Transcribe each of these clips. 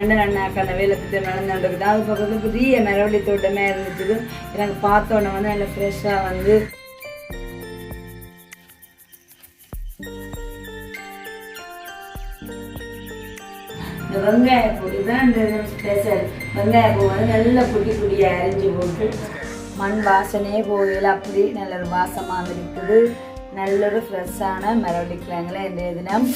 ரெண்டு அண்ணாக்கான வேலை திட்டம் நடந்துட்டு அது பக்கத்தில் பெரிய மரவள்ளி தோட்டமே இருந்துச்சு எனக்கு பார்த்தோன்னே வந்து நல்லா ஃப்ரெஷ்ஷாக வந்து இந்த வெங்காயப்பூ தான் இந்த ஸ்பெஷல் பூ வந்து நல்ல குட்டி குட்டியாக அரிஞ்சு போட்டு மண் வாசனையே போகல அப்படி நல்ல ஒரு வாசமாக இருக்குது நல்ல ஒரு ஃப்ரெஷ்ஷான மரவள்ளி கிழங்குல இந்த தினம்.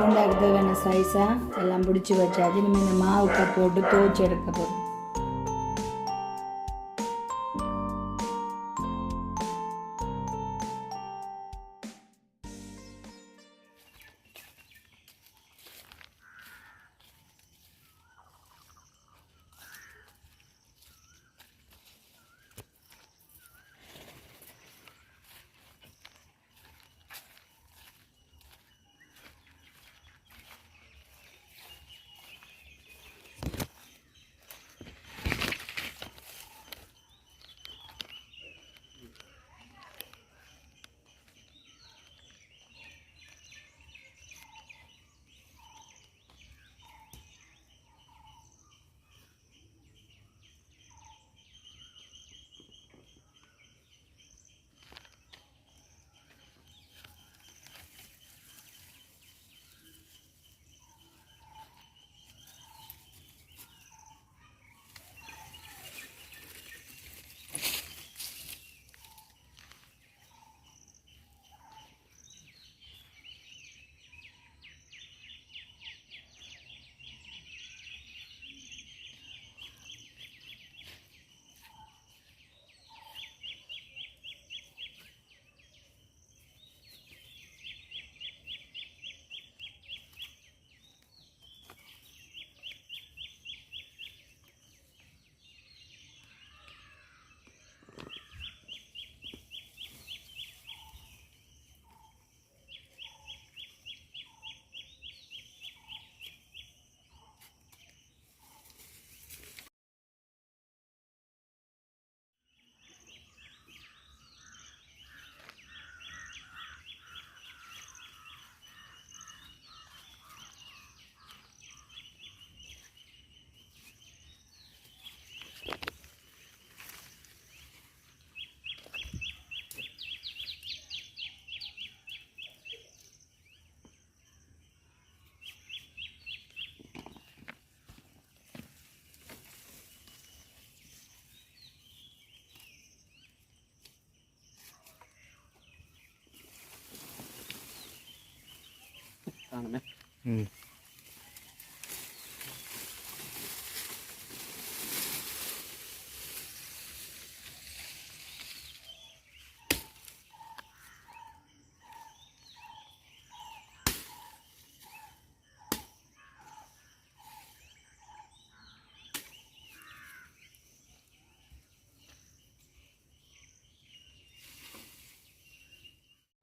போண்டாக்கு தேவையான சைஸாக எல்லாம் பிடிச்சி வச்சாச்சு. நம்ம இந்த மாவுக்க போட்டு துவைச்சி எடுக்க போகிறோம் കാണുന്നേ ம்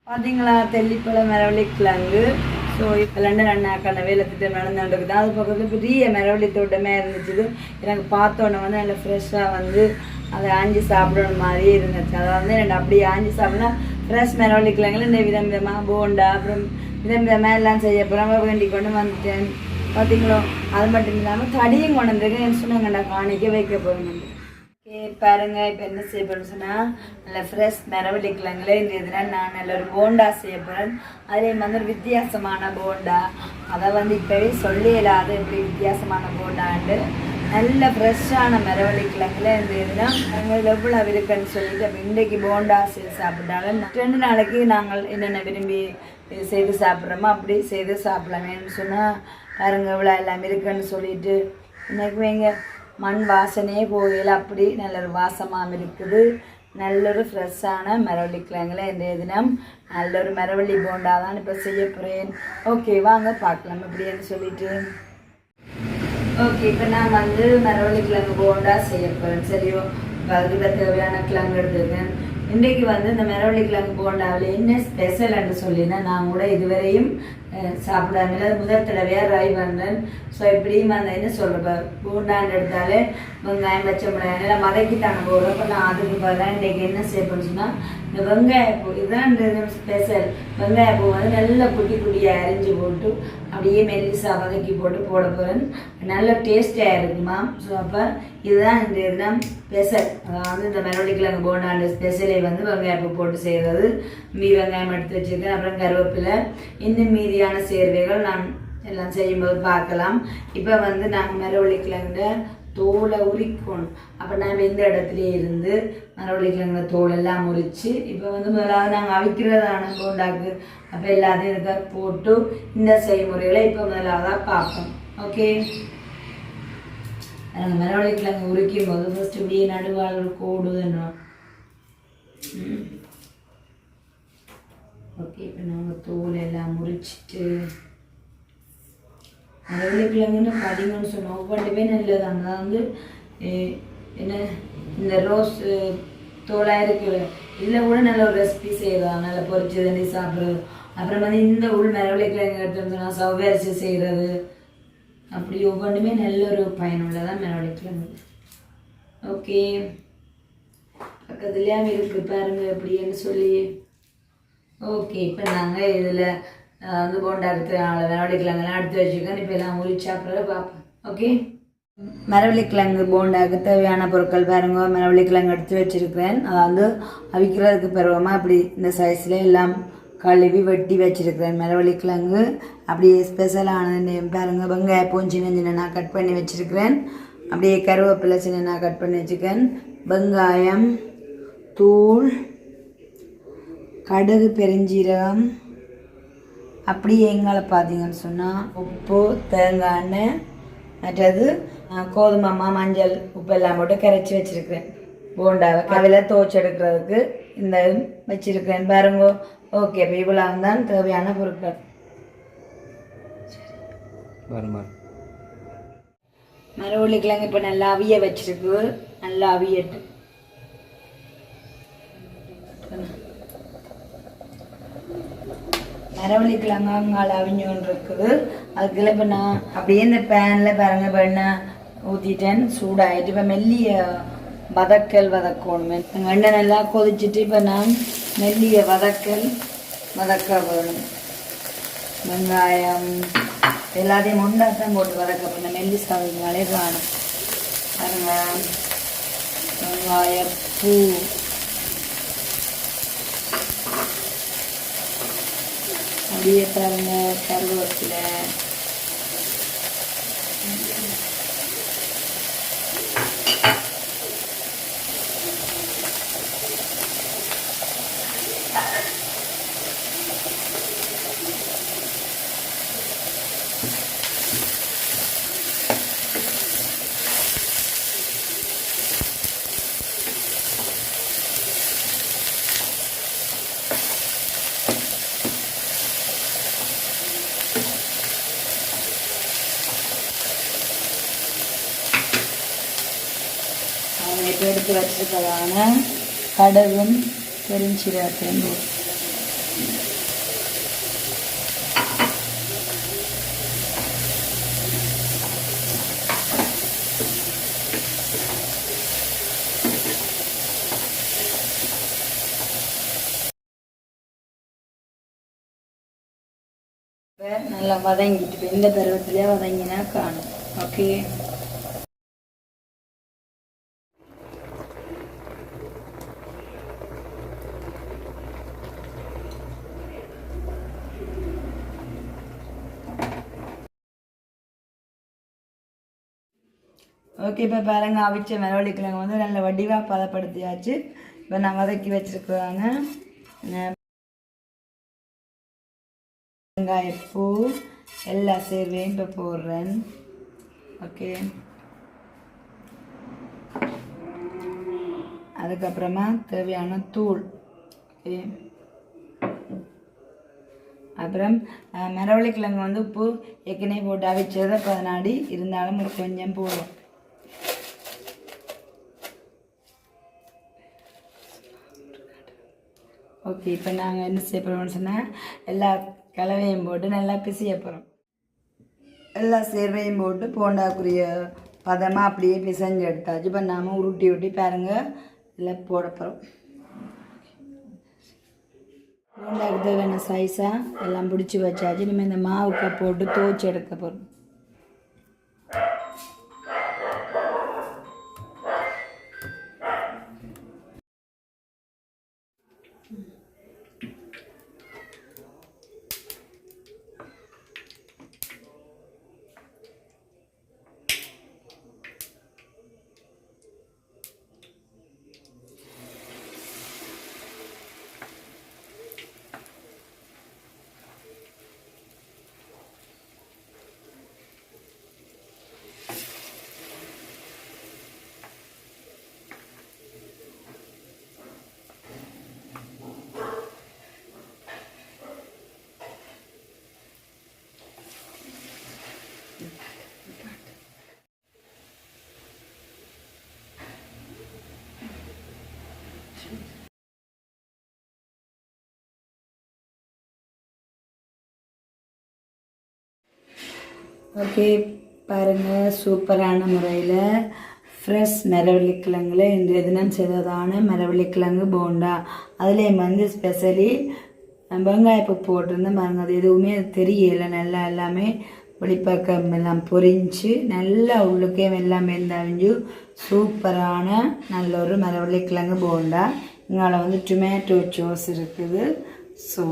பார்த்தீங்களா தெல்லிப்பழம் மரவள்ளி கிழங்கு ஸோ இப்போ லண்டன் அண்ணாக்கான வேலை திட்டம் நடந்துட்டு அது பக்கத்தில் பெரிய மரவள்ளி தோட்டமே இருந்துச்சு. எனக்கு பார்த்தோன்னே வந்து நல்லா ஃப்ரெஷ்ஷாக வந்து அதை ஆஞ்சி சாப்பிடணும் மாதிரியே இருந்துச்சு. அதை வந்து எனக்கு அப்படியே ஆஞ்சி சாப்பிட்னா ஃப்ரெஷ் மரவள்ளி கிழங்குல இந்த விதம் விதமாக போண்டா அப்புறம் விதம் விதமாக எல்லாம் செய்ய போகிறாங்க வேண்டி கொண்டு வந்துட்டேன். பார்த்தீங்களோ அது மட்டும் இல்லாமல் தடியும் கொண்டு வந்திருக்கேன். சொன்னாங்கண்டா காணிக்க வைக்க போகிறேன் பாருங்க இப்போ என்ன செய்ய போறேன்னு சொன்னால் நல்லா ஃப்ரெஷ் மரவள்ளி கிழங்குல இந்த இதில் நான் நல்ல ஒரு போண்டா செய்ய போகிறேன் அதே மாதிரி ஒரு வித்தியாசமான போண்டா. அதை வந்து இப்போவே சொல்லிடலாது இப்படி வித்தியாசமான போண்டாண்டு நல்ல ஃப்ரெஷ்ஷான மரவள்ளி கிழங்குல இந்த நாங்கள் எவ்வளோ இருக்குன்னு சொல்லிட்டு அப்போ இன்றைக்கு போண்டா செய்து சாப்பிட்டாலும் ரெண்டு நாளைக்கு நாங்கள் என்னென்ன விரும்பி செய்து சாப்பிட்றோமோ அப்படி செய்து சாப்பிடலாமேன்னு சொன்னால் பாருங்க இவ்வளோ எல்லாம் இருக்குன்னு சொல்லிட்டு. இன்னைக்கு வைங்க மண் வாசனையே போகல அப்படி நல்ல ஒரு வாசமாக இருக்குது. நல்ல ஒரு ஃப்ரெஷ்ஷான மரவள்ளி கிழங்குல இந்த தினம் நல்ல ஒரு மரவள்ளி போண்டா தான் இப்போ செய்ய போகிறேன் ஓகே வாங்க பார்க்கலாம் எப்படின்னு சொல்லிட்டு. ஓகே இப்போ நான் வந்து மரவள்ளி கிழங்கு போண்டா செய்ய போகிறேன் சரியோ அதுக்கு தேவையான கிழங்கு எடுத்துருக்கேன். இன்றைக்கு வந்து இந்த மரவள்ளி கிழங்கு போண்டாவில் என்ன ஸ்பெஷல்னு சொல்லினா நான் கூட இதுவரையும் சாப்பிடாமல் முதல் தடவையாக ட்ரை பண்ணுறேன் ஸோ இப்படியும் அந்த என்ன சொல்கிறப்ப பூண்டான் எடுத்தாலே வெங்காயம் பச்சை மிளகாய் நல்லா மதக்கிட்டாங்க போடுறோம் அப்போ நான் அதுக்கு பதிலாக இன்றைக்கு என்ன செய்யணும்னு சொன்னால் இந்த வெங்காயப்பூ இதுதான் ஸ்பெஷல் வெங்காயப்பூ வந்து நல்லா குட்டி குட்டியாக அரிஞ்சு போட்டு அப்படியே மெல்லிசாக வதக்கி போட்டு போட போகிறேன் நல்ல டேஸ்டியாக இருக்குமா ஸோ அப்போ இதுதான் இந்த இதுதான் ஸ்பெஷல் அதாவது இந்த மெலோடி கிழங்கு போனாண்ட ஸ்பெஷலே வந்து வெங்காயப்பூ போட்டு செய்கிறது மீ வெங்காயம் எடுத்து வச்சுருக்கேன். அப்புறம் கருவேப்பிலை. இன்னும் மீதியான சேர்வைகள் நான் எல்லாம் செய்யும்போது பார்க்கலாம். இப்போ வந்து நாங்கள் மரவள்ளிக்கிழங்கு தோலை உரிக்கணும். அப்போ நாம் இந்த இடத்துலயே இருந்து மரவள்ளி தோலெல்லாம் தோல் எல்லாம் உரித்து இப்போ வந்து முதலாவது நாங்கள் அவிக்கிறதான போண்டாக்கு அப்போ எல்லாத்தையும் இருக்க போட்டு இந்த செய்முறைகளை இப்போ முதலாவதாக பார்ப்போம். ஓகே நாங்கள் மரவள்ளிக்கிழங்கு உரிக்கும் போது ஃபஸ்ட்டு இப்படியே நடுவாள் ஒரு ஓகே இப்போ நாங்கள் தோல் எல்லாம் முறிச்சிட்டு மரவள்ளிக்கிழங்குன்னு படிங்கன்னு சொன்னோம் ஒவ்வொன்றுமே நல்லதாங்க வந்து என்ன இந்த ரோஸ் தோலாக இருக்குது இதில் கூட நல்ல ஒரு ரெசிபி செய்வாங்க நல்லா பொறிச்சு தண்ணி சாப்பிட்றது. அப்புறம் வந்து இந்த உள் மரவள்ளிக்கிழங்கு எடுத்துருந்தோம்னா சவ்வரிசி செய்கிறது அப்படி ஒவ்வொன்றுமே நல்ல ஒரு பயனுள்ளதான் மரவள்ளிக்கிழங்கு ஓகே. பக்கத்துலேயும் இருக்குது பாருங்கள் எப்படின்னு சொல்லி. ஓகே இப்போ நாங்கள் இதில் வந்து போண்டா எடுத்துனால மரவள்ளிக்கிழங்கெல்லாம் எடுத்து வச்சுக்கோங்க. இப்போ எல்லாம் உரி பார்ப்போம். ஓகே? மரவள்ளிக்கிழங்கு போண்டாக்கு தேவையான பொருட்கள் பாருங்க. மரவள்ளிக்கிழங்கு எடுத்து வச்சுருக்கிறேன். அதை வந்து அவிக்கிறதுக்கு பருவமாக அப்படி இந்த சைஸில் எல்லாம் கழுவி வெட்டி வச்சிருக்கிறேன். மரவள்ளிக்கிழங்கு அப்படியே ஸ்பெஷலானது பாருங்க. பூஞ்சின சின்ன சின்ன கட் பண்ணி வச்சுருக்கிறேன். அப்படியே கருவேப்பிலை சின்ன கட் பண்ணி வச்சுருக்கேன். வெங்காயம் தூள் கடுகு பெருஞ்சீரகம். அப்படியே எங்களை பார்த்தீங்கன்னு சொன்னால் உப்பு தேங்காய் எண்ணெய் மற்றது அஹ், கோதுமை மா மஞ்சள் உப்பு எல்லாம் போட்டு கரைச்சி வச்சுருக்கிறேன். போண்டாவை கவில துவச்சி எடுக்கிறதுக்கு இந்த வச்சிருக்கிறேன். பாருங்க ஓகே இப்போ இவ்வளோ தான் தேவையான பொருட்கள். மரவள்ளி கிழங்கு இப்போ நல்லா அவிய வச்சிருக்கு. நல்லா அவியட்டு மரவள்ளி கிழங்கு அங்கால அவிஞ்சோன்னு இருக்குது. அதுக்குள்ள இப்போ நான் அப்படியே இந்த பேனில் பாருங்க வெண்ணெய் ஊற்றிட்டேன் சூடாயிட்டு இப்போ மெல்லிய வதக்கல் வதக்கணும். எண்ணெய் நல்லா கொதிச்சிட்டு இப்போ நான் மெல்லிய வதக்கல் வதக்க வேணும். வெங்காயம் எல்லாத்தையும் முண்டாத்தான் போட்டு வதக்க பண்ண மெல்லி சாதங்களே காணும் பாருங்க. வெங்காய பூ. அப்படியே பாருங்க கருவேப்பிலை இப்போ எடுத்து வச்சிருக்கதான கடுகும் பெருஞ்சீரகத்தையும் நல்லா வதங்கிட்டு இந்த பருவத்திலே வதங்கினா காணும். ஓகே ஓகே இப்போ பாருங்க அவிச்ச மரவள்ளி கிழங்கு வந்து நல்ல வடிவாக பதப்படுத்தியாச்சு. இப்போ நான் வதக்கி வச்சிருக்கிறாங்க. வெங்காயப்பூ எல்லா சேர்வையும் இப்போ போடுறேன். ஓகே அதுக்கப்புறமா தேவையான தூள். ஓகே அப்புறம் அஹ், கிழங்கு வந்து உப்பு ஏற்கனவே போட்டு அவிச்சதை பதினாடி இருந்தாலும் ஒரு கொஞ்சம் போடுவோம் ஓகே இப்போ நாங்கள் என்ன செய்ய போகிறோம்னு சொன்னால் எல்லா கலவையும் போட்டு நல்லா பிசைய போகிறோம் எல்லா சேர்வையும் போட்டு போண்டாக்குரிய பதமாக அப்படியே பிசைஞ்சு எடுத்தாச்சு இப்போ நாம உருட்டி உருட்டி பாருங்கள் எல்லாம் போட போகிறோம் போண்டாக்கு தேவையான சைஸாக எல்லாம் பிடிச்சி வச்சாச்சு. இனிமேல் இந்த மாவுக்க போட்டு துவச்சி எடுக்க போகிறோம் ஓகே பாருங்கள் சூப்பரான முறையில் ஃப்ரெஷ் மரவள்ளிக்கிழங்குல இன்றைய தினம் செய்ததான மரவள்ளிக்கிழங்கு போண்டா. அதுலேயும் வந்து ஸ்பெஷலி வெங்காயப்பு போட்டிருந்தேன் பாருங்க அது எதுவுமே தெரியலை நல்லா எல்லாமே வெளிப்பக்கம் எல்லாம் பொரிஞ்சு நல்லா உள்ளுக்கே எல்லாமே வெந்தழிஞ்சு சூப்பரான நல்ல ஒரு மரவள்ளிக்கிழங்கு போண்டா. இங்கால வந்து டொமேட்டோ சோஸ் இருக்குது. ஸோ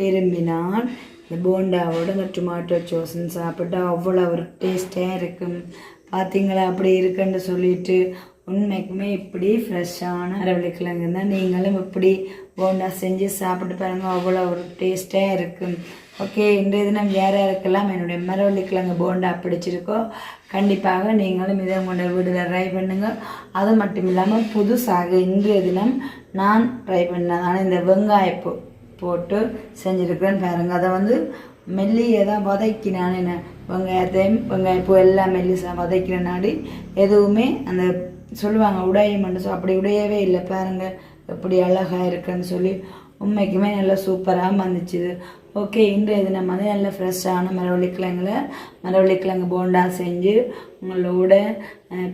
விரும்பினால் இந்த போண்டாவோட இந்த டொமேட்டோ சோஸ்ன்னு சாப்பிட்டா அவ்வளோ ஒரு டேஸ்ட்டாக இருக்கும். பார்த்தீங்களா அப்படி இருக்குன்னு சொல்லிட்டு உண்மைக்குமே இப்படி ஃப்ரெஷ்ஷான அரவள்ளிக்கிழங்கு தான் நீங்களும் இப்படி போண்டா செஞ்சு சாப்பிட்டு பாருங்கள் அவ்வளோ ஒரு டேஸ்ட்டாக இருக்கும். ஓகே இன்றைய தினம் வேறு இருக்கலாம் என்னுடைய மரவள்ளிக்கிழங்கு போண்டா பிடிச்சிருக்கோ கண்டிப்பாக நீங்களும் இதை உங்களோட வீடில் ட்ரை பண்ணுங்கள் அது மட்டும் இல்லாமல் புதுசாக இன்றைய தினம் நான் ட்ரை பண்ணதான இந்த வெங்காயப்பூ போட்டு செஞ்சுருக்குறேன் பாருங்கள் அதை வந்து மெல்லியை தான் வதக்கினான் என்ன? வெங்காயத்தையும் வெங்காயம் இப்போ எல்லாம் மெல்லிசா வதக்கினாடி எதுவுமே அந்த சொல்லுவாங்க உடையமென்று ஸோ அப்படி உடையவே இல்லை பாருங்கள் எப்படி அழகாக இருக்குன்னு சொல்லி உண்மைக்குமே நல்லா சூப்பராக வந்துச்சுது. ஓகே இன்றைய தினம் வந்து நல்ல ஃப்ரெஷ்ஷான மரவள்ளிக்கிழங்குல மரவள்ளிக்கிழங்கு போண்டா செஞ்சு உங்களோட அஹ்,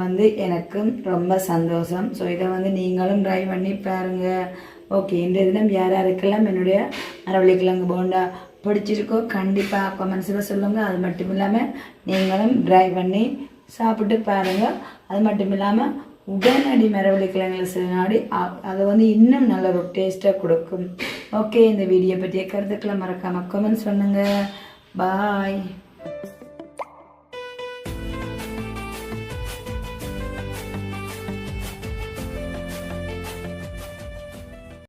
வந்து எனக்கும் ரொம்ப சந்தோஷம். ஸோ இதை வந்து நீங்களும் ட்ரை பண்ணி பாருங்கள் ஓகே இன்றைய தினம் யார் யாருக்கெல்லாம் என்னுடைய மரவள்ளிக்கிழங்கு போண்டா பிடிச்சிருக்கோ கண்டிப்பாக கமெண்ட்ஸில் சொல்லுங்கள் அது மட்டும் இல்லாமல் நீங்களும் ட்ரை பண்ணி சாப்பிட்டு பாருங்கள் அது மட்டும் இல்லாமல் உடனடி மரவள்ளிக்கிழங்குல சில நாடி அதை அது வந்து இன்னும் நல்ல ஒரு டேஸ்ட்டாக கொடுக்கும். ஓகே இந்த வீடியோ பற்றிய கருத்துக்களை மறக்காமல் கமெண்ட்ஸ் பண்ணுங்கள் பாய்